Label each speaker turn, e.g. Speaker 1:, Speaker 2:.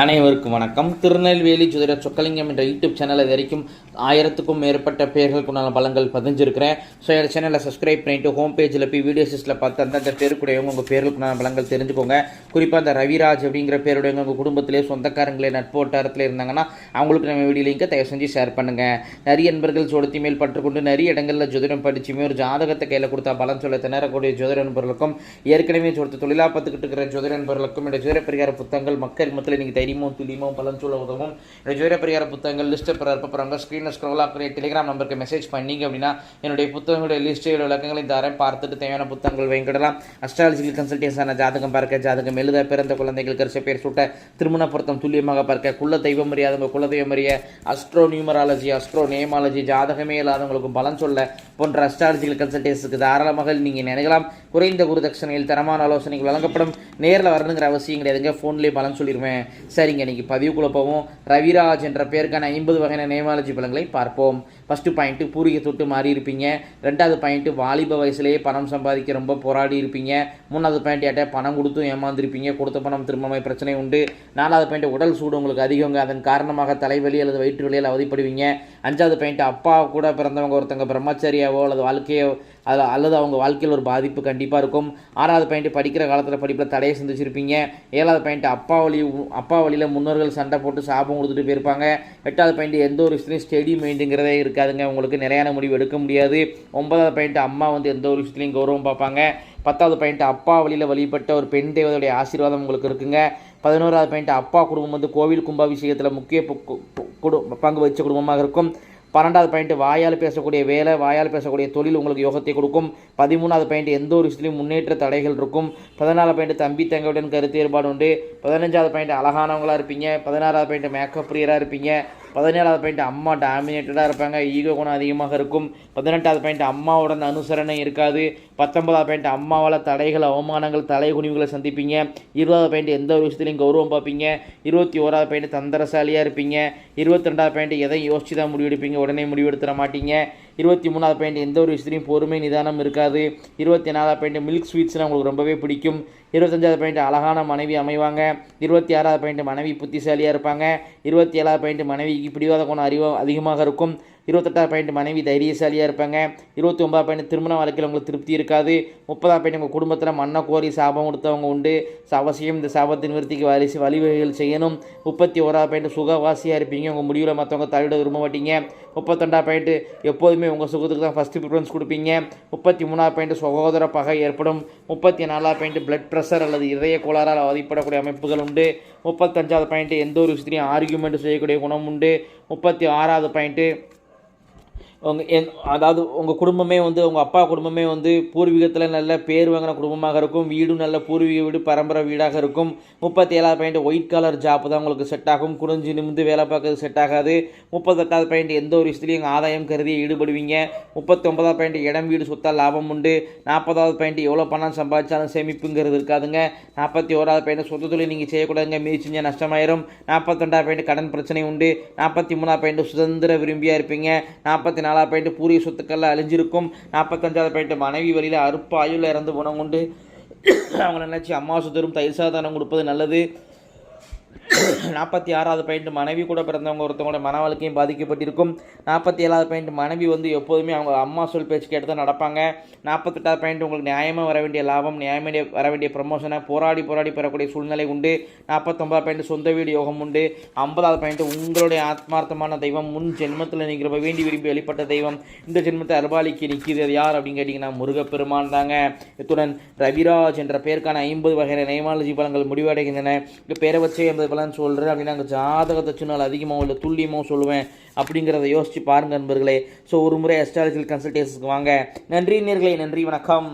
Speaker 1: அனைவருக்கும் வணக்கம். திருநெல்வேலி ஜோதிட சொக்கலிங்கம் என்ற யூடியூப் சேனல் வரைக்கும் ஆயிரத்துக்கும் மேற்பட்ட பேர்களுக்குண்டான பலங்கள் பதிஞ்சிருக்கிறேன். ஸோ என் சேனலை சப்ஸ்கிரைப் பண்ணிட்டு ஹோம் பேஜில் போய் வீடியோ சிஸ்டில் பார்த்து அந்தந்த பேருக்குடையவங்க உங்கள் பேர்களுக்குண்டான பலங்கள் தெரிஞ்சுக்கோங்க. குறிப்பாக அந்த ரவிராஜ் அப்படிங்கிற பேருடையவங்க உங்கள் குடும்பத்திலே சொந்தக்காரங்களே நட்பு வட்டாரத்தில் இருந்தாங்கன்னா அவங்களுக்கு நம்ம வீடியோ லிங்கை தயவு செஞ்சு ஷேர் பண்ணுங்கள் நிறைய நண்பர்கள் சொடுத்தி மேல் பற்றுக்கொண்டு நிறைய இடங்களில் ஜோதிடம் படிச்சுமே ஒரு ஜாதகத்தை கையில் கொடுத்தா பலன் சொல்ல திணறக்கூடிய ஜோதிட நண்பர்களுக்கும் ஏற்கனவே சொடுத்து தொழிலாக பார்த்துக்கிட்டு இருக்கிற ஜோதிட நண்பர்களுக்கும் இந்த ஜோதிட பரிகார புத்தகங்கள் மக்கள் மத்தியில் நீங்கள் தைரியமும் துல்லியமும் பலன் சொல்ல உதவும். இந்த ஜோதிட பரிகார புத்தகங்கள் லிஸ்ட்டை பெற போகிறாங்க ஸ்க்ரீனில் ஸ்க்ரோல் ஆக்கிற டெலிகிராம் நம்பருக்கு மெசேஜ் பண்ணீங்க அப்படின்னா என்னுடைய புத்தகங்களுடைய லிஸ்ட்டு விளக்கங்களை தரேன். பார்த்துட்டு தேவையான புத்தகங்கள் வாங்கிடலாம். அஸ்ட்ராலஜிக்கல் கன்சல்டேஷனான ஜாதகம் பார்க்க ஜாதகம் எழுத பிறந்த குழந்தைகள் கரிசை பேர் சுட்ட திருமண பொருத்தம் துல்லியமாக பார்க்க குல தெய்வம் அறியாதவங்க குல தெய்வம் அறிய அஸ்ட்ரோ நியூமராலஜி அஸ்ட்ரோ நேமாலஜி ஜாதகமே இல்லாதவங்களுக்கு பலன் சொல்ல போன்ற அஸ்ட்ராலஜிக்கல் கன்சல்டேஷனுக்கு தாராளமாக நீங்கள் நினைக்கலாம் குறைந்த குரு தட்சணையில் தரமான ஆலோசனைகள் வழங்கப்படும். நேரில் வரணுங்கிற அவசியம் கிடையாதுங்க ஃபோன்லேயே பலன் சொல்லிடுவேன் சரிங்க இன்றைக்கி பதிவுக்குள்ளே போவோம். ரவிராஜ் என்ற பேருக்கான ஐம்பது வகையான நேமாலஜி பலன்களை பார்ப்போம். ஃபஸ்ட்டு பாயிண்ட்டு பூரிகை தொட்டு மாறி இருப்பீங்க. ரெண்டாவது பாயிண்ட்டு வாலிப வயசுலேயே பணம் சம்பாதிக்க ரொம்ப போராடி இருப்பீங்க. மூணாவது பாயிண்ட் யார்ட்ட பணம் கொடுத்தும் ஏமாந்துருப்பீங்க. கொடுத்த பணம் திரும்பமே பிரச்சனை உண்டு. நாலாவது பாயிண்ட் உடல் சூடு உங்களுக்கு அதிகங்க. அதன் காரணமாக தலைவலி அல்லது வயிற்று வலியால் அவதிப்படுவீங்க. அஞ்சாவது பாயிண்ட் அப்பா கூட பிறந்தவங்க ஒருத்தங்க பிரம்மச்சரியாவோ அல்லது வாழ்க்கையோ அதில் அல்லது அவங்க வாழ்க்கையில் ஒரு பாதிப்பு கண்டிப்பாக இருக்கும். ஆறாவது பாயிண்ட் படிக்கிற காலத்தில் படிப்பில் தடையை சந்திச்சிருப்பீங்க. ஏழாவது பாயிண்ட் அப்பா வழி அப்பா வழியில் முன்னோர்கள் சண்டை போட்டு சாபம் கொடுத்துட்டு போயிருப்பாங்க. எட்டாவது பாயிண்ட் எந்த ஒரு விஷயத்துலையும் ஸ்டெடி மைண்டுங்கிறதே இருக்காதுங்க. உங்களுக்கு நிறையான முடிவு எடுக்க முடியாது. ஒன்பதாவது பாயிண்ட் அம்மா வந்து எந்த ஒரு விஷயத்துலையும் கௌரவம் பார்ப்பாங்க. பத்தாவது பாயிண்ட் அப்பா வழியில் வழிபட்ட ஒரு பெண் தேவதையுடைய ஆசீர்வாதம் உங்களுக்கு இருக்குங்க. பதினோராவது பாயிண்ட் அப்பா குடும்பம் வந்து கோவில் கும்பாபிஷேகத்தில் முக்கிய கு- குடு பங்கு வச்ச குடும்பமாக இருக்கும். பன்னெண்டாவது பாயிண்ட் வாயால் பேசக்கூடிய வேலை வாயால் பேசக்கூடிய தொழில் உங்களுக்கு யோகத்தை கொடுக்கும். பதிமூணாவது பாயிண்ட் எந்த ஒரு விஷயத்திலையும் முன்னேற்ற தடைகள் இருக்கும். பதினாலு பாயிண்ட் தம்பி தங்கையுடன் கருத்து ஏற்பாடு உண்டு. பதினஞ்சாவது பாயிண்ட் அழகானவங்களா இருப்பீங்க. பதினாறாவது பாயிண்ட் மேக்கப் பிரியராக இருப்பீங்க. பதினேழாவது பாயிண்ட் அம்மா டாமினேட்டடாக இருப்பாங்க. ஈகோ குணம் அதிகமாக இருக்கும். பதினெட்டாவது பாயிண்ட் அம்மாவோட அனுசரணை இருக்காது. பத்தொன்பதாவது பாயிண்ட் அம்மாவால் தடைகள் அவமானங்கள் தலைகுனிவுகளை சந்திப்பீங்க. இருபதாவது பாயிண்ட் எந்த ஒரு விஷயத்துலையும் கௌரவம் பார்ப்பீங்க. இருபத்தி ஓராவது பாயிண்ட் தந்திரசாலியாக இருப்பீங்க. இருபத்தி ரெண்டாவது பாயிண்ட் எதை யோசிச்சு தான் முடிவெடுப்பீங்க? உடனே முடிவெடுத்துட மாட்டீங்க. இருபத்தி மூணாவது பாயிண்ட் எந்த ஒரு விஷயத்துலையும் பொறுமை நிதானம் இருக்காது. இருபத்தி நாலாவது பாயிண்ட் மில்க் ஸ்வீட்ஸ்னால் உங்களுக்கு ரொம்பவே பிடிக்கும். இருபத்தஞ்சாவது பாயிண்ட் அழகான மனைவி அமைவாங்க. இருபத்தி ஆறாவது பாயிண்ட் மனைவி புத்திசாலியாக இருப்பாங்க. இருபத்தி ஏழாவது பாயிண்ட் மனைவிக்கு பிடிவாத குணம் அறிவு அதிகமாக இருக்கும். இருபத்தெட்டாவது பாயிண்ட் மனைவி தைரியசாலியாக இருப்பாங்க. இருபத்தி ஒன்பதாவது பாயிண்ட் திருமண வாழ்க்கையில் உங்களுக்கு திருப்தி இருக்காது. முப்பதாவது பாயிண்ட் உங்கள் குடும்பத்தில் மண்ணை கோரி சாபம் கொடுத்தவங்க உண்டு. அவசியம் இந்த சாபத்தின் நிவர்த்திக்கு வரிசை வழிவகைகள் செய்யணும். முப்பத்தி ஓராவது பாயிண்ட் சுகவாசியாக இருப்பீங்க. உங்கள் முடிவில் மற்றவங்க தலையிட விரும்ப மாட்டீங்க. முப்பத்தொண்டாவது பாயிண்ட் எப்போதுமே உங்கள் சுகத்துக்கு தான் ஃபஸ்ட்டு ப்ரிஃபரன்ஸ் கொடுப்பீங்க. முப்பத்தி மூணாவது பாயிண்ட் சகோதர பகை ஏற்படும். முப்பத்தி நாலாவது பாயிண்ட் பிளட் ப்ரெஷர் அல்லது இதய கோளாறால் அவதிப்படக்கூடிய அமைப்புகள் உண்டு. முப்பத்தஞ்சாவது பாயிண்ட் எந்த ஒரு விஷயத்திலையும் ஆர்கியூமெண்ட் செய்யக்கூடிய குணம் உண்டு. முப்பத்தி ஆறாவது பாயிண்ட்டு என் அதாவது உங்கள் குடும்பமே வந்து உங்கள் அப்பா குடும்பமே வந்து பூர்வீகத்தில் நல்ல பேர் வாங்கின குடும்பமாக இருக்கும். வீடும் நல்ல பூர்வீக வீடு பரம்பரை வீடாக இருக்கும். முப்பத்தி ஏழாவது பாயிண்ட் ஒயிட் கலர் ஜாப் தான் உங்களுக்கு செட் ஆகும். குனிஞ்சு நிமிந்து வேலை பார்க்கறது செட் ஆகாது. முப்பத்தெட்டாவது பாயிண்ட் எந்த ஒரு விஷயத்துலையும் ஆதாயம் கருதி ஈடுபடுவீங்க. முப்பத்தொன்பதாவது பாயிண்ட் இடம் வீடு சொத்தால் லாபம் உண்டு. நாற்பதாவது பாயிண்ட் எவ்வளோ பணம் சம்பாதிச்சாலும் சேமிப்புங்கிறது இருக்காதுங்க. நாற்பத்தி ஓராவது பாயிண்ட் சொத்து தொழில் நீங்கள் செய்யக்கூடாதுங்க. மீறி செஞ்சால் நஷ்டமாயிரும். நாற்பத்தெண்டாவது பாயிண்ட் கடன் பிரச்சனை உண்டு. நாற்பத்தி மூணாவது பாயிண்ட் சுதந்திர விரும்பியாக இருப்பீங்க. நாற்பத்தி நாலாவது பாயிண்ட் பூரிய சொத்துக்கள்லாம் அழிஞ்சிருக்கும். நாற்பத்தஞ்சாவது பாயிண்ட் மனைவி வழியில் அறுப்பு ஆயுள் இறந்து போனவங்க உண்டு. அவங்கள நினச்சி அம்மா சுத்தரும் தயிர் சாதனம் கொடுப்பது நல்லது. நாற்பத்தி ஆறாவது பாயிண்ட் மனைவி கூட பிறந்தவங்க ஒருத்தவங்களோட மன வாழ்க்கையும் பாதிக்கப்பட்டிருக்கும். நாற்பத்தி ஏழாவது பாயிண்ட் மனைவி வந்து எப்போதுமே அவங்க அம்மா சொல் பேச்சு கேட்டு தான் நடப்பாங்க. நாற்பத்தெட்டாவது பாயிண்ட் உங்களுக்கு நியாயமாக வர வேண்டிய லாபம் நியாயமாக வர வேண்டிய ப்ரமோஷனை போராடி போராடி பெறக்கூடிய சூழ்நிலை உண்டு. நாற்பத்தொம்பதாவது பாயிண்ட் சொந்த வீடு யோகம் உண்டு. ஐம்பதாவது பாயிண்ட் உங்களுடைய ஆத்மார்த்தமான தெய்வம் முன் ஜென்மத்தில் நீங்கள் ரொம்ப வேண்டி விரும்பி வெளிப்பட்ட தெய்வம். இந்த ஜென்மத்தை அருபாலிக்கு நிற்கிறது யார் அப்படின்னு கேட்டிங்கன்னா முருகப்பெருமான் தாங்க. இத்துடன் ரவிராஜ் என்ற பெயருக்கான ஐம்பது வகையான நெய்மாலஜி பலங்கள் முடிவடைகின்றன. இப்போ பேரை வச்சே எண்பது பலன் சொல்கிறேன் அப்படின்னா அங்கே ஜாதகத்தை சொன்னால் அதிகமாக இல்லை துல்லியமாக சொல்லுவேன் அப்படிங்கிறத யோசிச்சு பாருங்கள் நண்பர்களே. ஸோ ஒரு முறை அஸ்ட்ராலஜிக்கல் கன்சல்டேஷனுக்கு வாங்க. நன்றி நேர்களே நன்றி வணக்கம்.